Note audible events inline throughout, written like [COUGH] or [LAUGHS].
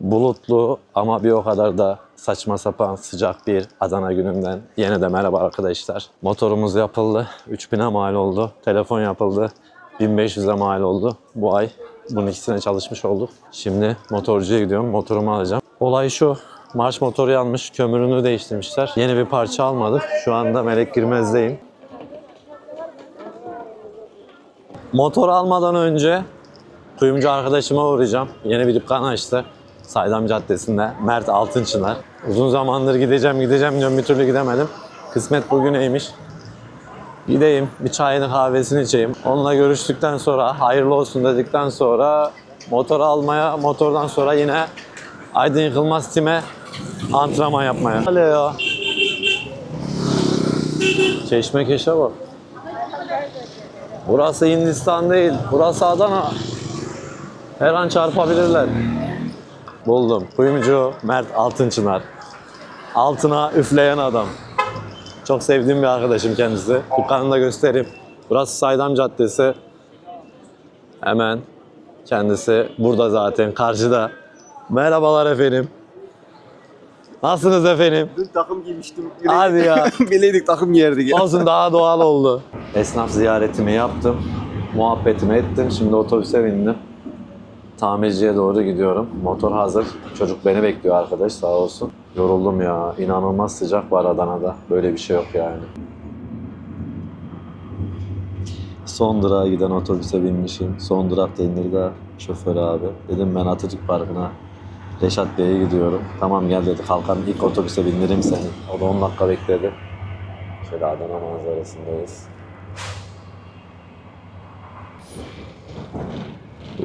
bulutlu ama bir o kadar da saçma sapan sıcak bir Adana gününden yine de merhaba arkadaşlar. Motorumuz yapıldı. 3000'e mal oldu. Telefon yapıldı. 1500'e mal oldu. Bu ay bunun ikisine çalışmış olduk. Şimdi motorcuya gidiyorum. Motorumu alacağım. Olay şu. Marş motoru yanmış. Kömürünü değiştirmişler. Yeni bir parça almadık. Şu anda Melek Girmez'deyim. Motor almadan önce kuyumcu arkadaşıma uğrayacağım. Yeni bir dükkan açtı. Saydam Caddesi'nde. Mert Altınçınar. Uzun zamandır gideceğim gideceğim diyorum bir türlü gidemedim. Kısmet bugüneymiş. Gideyim bir çayını kahvesini içeyim. Onunla görüştükten sonra hayırlı olsun dedikten sonra motor almaya motordan sonra yine Aydın Yıkılmaz Tim'e antrenman yapmaya. Alo. Çeşmekeş'e bak. Burası Hindistan değil. Burası Adana. Her an çarpabilirler. Buldum. Kuyumcu Mert Altınçınar. Altına üfleyen adam. Çok sevdiğim bir arkadaşım kendisi. Dükkanını da göstereyim. Burası Saydam Caddesi. Hemen kendisi burada zaten karşıda. Merhabalar efendim. Nasılsınız efendim? Dün takım giymiştim. Hadi ya. [LAUGHS] Bileydik takım giyerdik ya. Olsun daha doğal oldu. Esnaf ziyaretimi yaptım. Muhabbetimi ettim. Şimdi otobüse bindim. Tamirciye doğru gidiyorum. Motor hazır. Çocuk beni bekliyor arkadaş sağ olsun. Yoruldum ya. İnanılmaz sıcak var Adana'da. Böyle bir şey yok yani. Son durağa giden otobüse binmişim. Son durak Demir'de şoför abi. Dedim ben Atatürk Parkı'na Reşat Bey'e gidiyorum. Tamam gel dedi kalkalım ilk otobüse bindireyim seni. O da 10 dakika bekledi. Şöyle Adana manzarasındayız.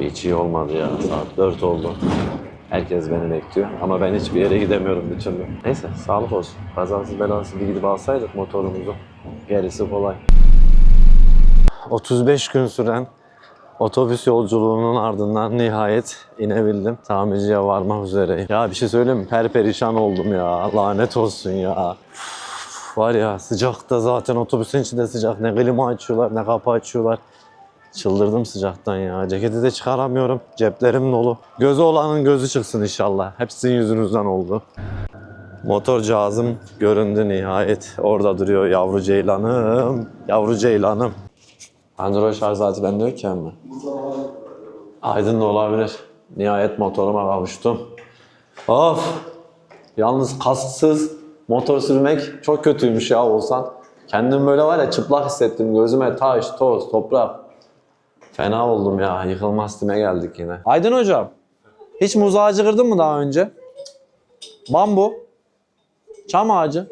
Hiç iyi olmadı ya. Saat 4 oldu. Herkes beni bekliyor ama ben hiçbir yere gidemiyorum bir türlü. Neyse sağlık olsun. Kazasız belasız bir gidip alsaydık motorumuzu. Gerisi kolay. 35 gün süren otobüs yolculuğunun ardından nihayet inebildim. Tamirciye varmak üzereyim. Ya bir şey söyleyeyim mi? Perperişan oldum ya. Lanet olsun ya. Üf, var ya sıcakta zaten otobüsün içinde sıcak. Ne klima açıyorlar ne kapı açıyorlar. Çıldırdım sıcaktan ya. Ceketi de çıkaramıyorum. Ceplerim dolu. Gözü olanın gözü çıksın inşallah. Hepsinin yüzünüzden oldu. Motor cihazım göründü nihayet. Orada duruyor yavru ceylanım. Yavru ceylanım. Android şarj aleti bende yok ki ama. Aydın da olabilir. Nihayet motoruma kavuştum. Of! Yalnız kasksız motor sürmek çok kötüymüş ya olsan. Kendim böyle var ya çıplak hissettim. Gözüme taş, toz, toprak. Fena oldum ya. Yıkılmaz time geldik yine. Aydın hocam. Hiç muz ağacı kırdın mı daha önce? Bambu. Çam ağacı.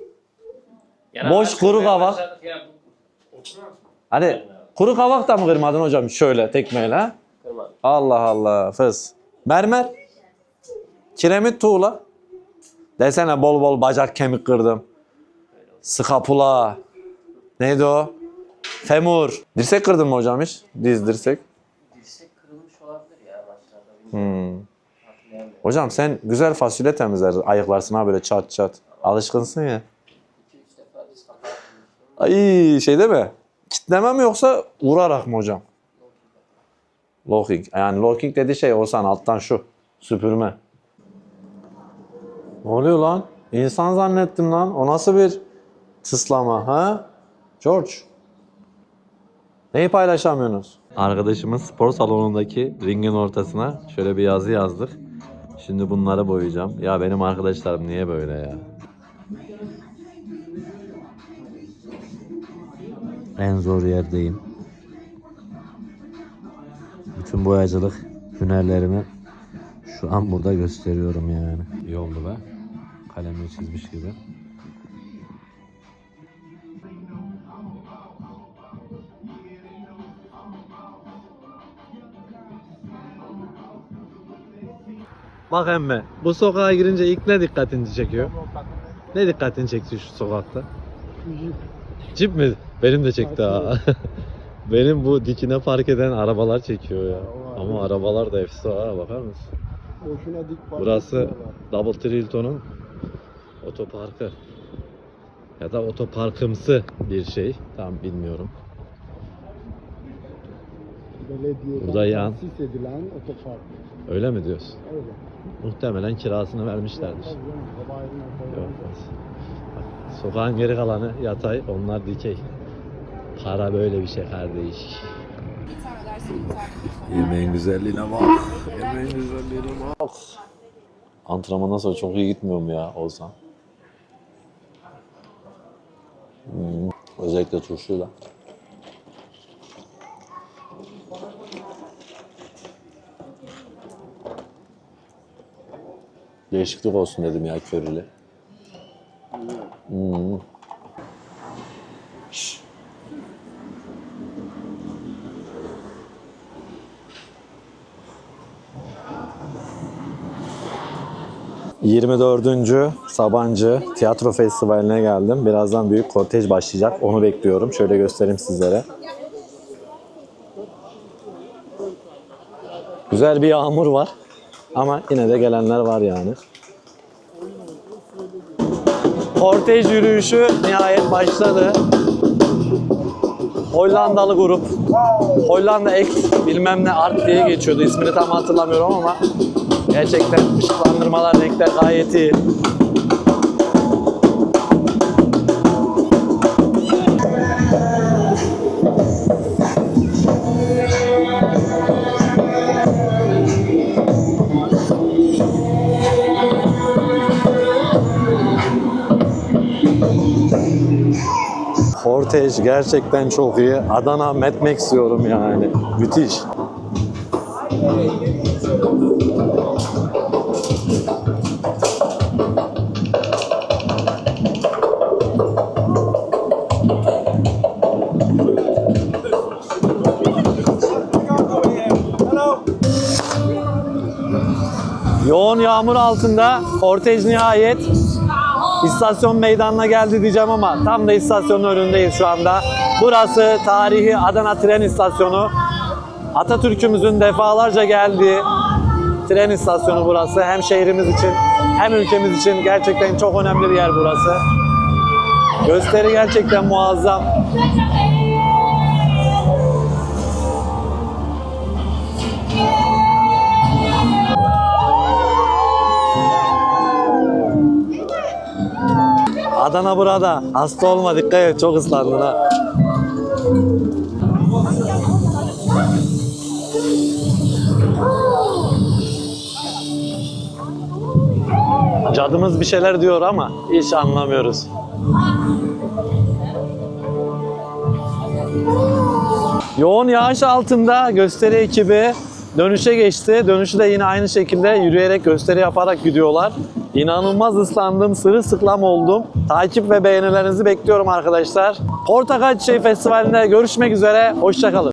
Boş kuru kavak. Hani kuru kavak da mı kırmadın hocam şöyle tekmeyle ha? Allah Allah fıs. Mermer. Kiremit tuğla. Desene bol bol bacak kemik kırdım. Skapula. Neydi o? Femur. Dirsek kırdın mı hocam hiç? Diz dirsek. Dirsek kırılmış olabilir ya başlarda. Hmm. Hocam sen güzel fasulye temizler. Ayıklarsın ha böyle çat çat. Alışkınsın ya. Ay şey değil mi? Kitleme mi yoksa vurarak mı hocam? Locking. Yani locking dediği şey olsan alttan şu. Süpürme. Ne oluyor lan? İnsan zannettim lan. O nasıl bir tıslama ha? George. Neyi paylaşamıyorsunuz? Arkadaşımız spor salonundaki ringin ortasına şöyle bir yazı yazdık. Şimdi bunları boyayacağım. Ya benim arkadaşlarım niye böyle ya? En zor yerdeyim. Bütün boyacılık hünerlerimi şu an burada gösteriyorum yani. İyi oldu be. Kalemle çizmiş gibi. Bak emme, bu sokağa girince ilk ne dikkatini çekiyor? Ne dikkatini çekti şu sokakta? Cip mi? Benim de çekti ha. [LAUGHS] Benim bu dikine park eden arabalar çekiyor ya. Ama arabalar da efsane ha bakar mısın? Boşuna dik park Burası. Double Trilton'un otoparkı. Ya da otoparkımsı bir şey. Tam bilmiyorum. Belediyeden Burada yan. edilen otopark. Öyle mi diyorsun? Öyle. Muhtemelen kirasını vermişlerdir. Yok. Bak, sokağın geri kalanı yatay, onlar dikey. Para böyle bir şey kardeş. Bir tane dersin bir tane. Yemeğin güzelliğine bak. Yemeğin güzelliğine bak. Antrenmandan sonra çok iyi gitmiyor mu ya Ozan? Hmm, özellikle turşuyla. Değişiklik olsun dedim ya körüyle. Hmm. Şş. 24. Sabancı Tiyatro Festivali'ne geldim. Birazdan büyük kortej başlayacak. Onu bekliyorum. Şöyle göstereyim sizlere. Güzel bir yağmur var. Ama yine de gelenler var yani. Kortej yürüyüşü nihayet başladı. Hollandalı grup. Hollanda X bilmem ne art diye geçiyordu. İsmini tam hatırlamıyorum ama gerçekten ışıklandırmalar, renkler gayet iyi. Kortej gerçekten çok iyi. Adana Mad Max diyorum yani. Müthiş. Yoğun yağmur altında kortej nihayet istasyon meydanına geldi diyeceğim ama tam da istasyonun önündeyiz şu anda. Burası tarihi Adana tren istasyonu. Atatürk'ümüzün defalarca geldiği tren istasyonu burası. Hem şehrimiz için hem ülkemiz için gerçekten çok önemli bir yer burası. Gösteri gerçekten muazzam. Adana burada. Hasta olma dikkat et çok ıslandın ha. Cadımız bir şeyler diyor ama hiç anlamıyoruz. Yoğun yağış altında gösteri ekibi dönüşe geçti. Dönüşü de yine aynı şekilde yürüyerek gösteri yaparak gidiyorlar. İnanılmaz ıslandım, sırılsıklam oldum. Takip ve beğenilerinizi bekliyorum arkadaşlar. Portakal Çiçeği Festivali'nde görüşmek üzere, hoşçakalın.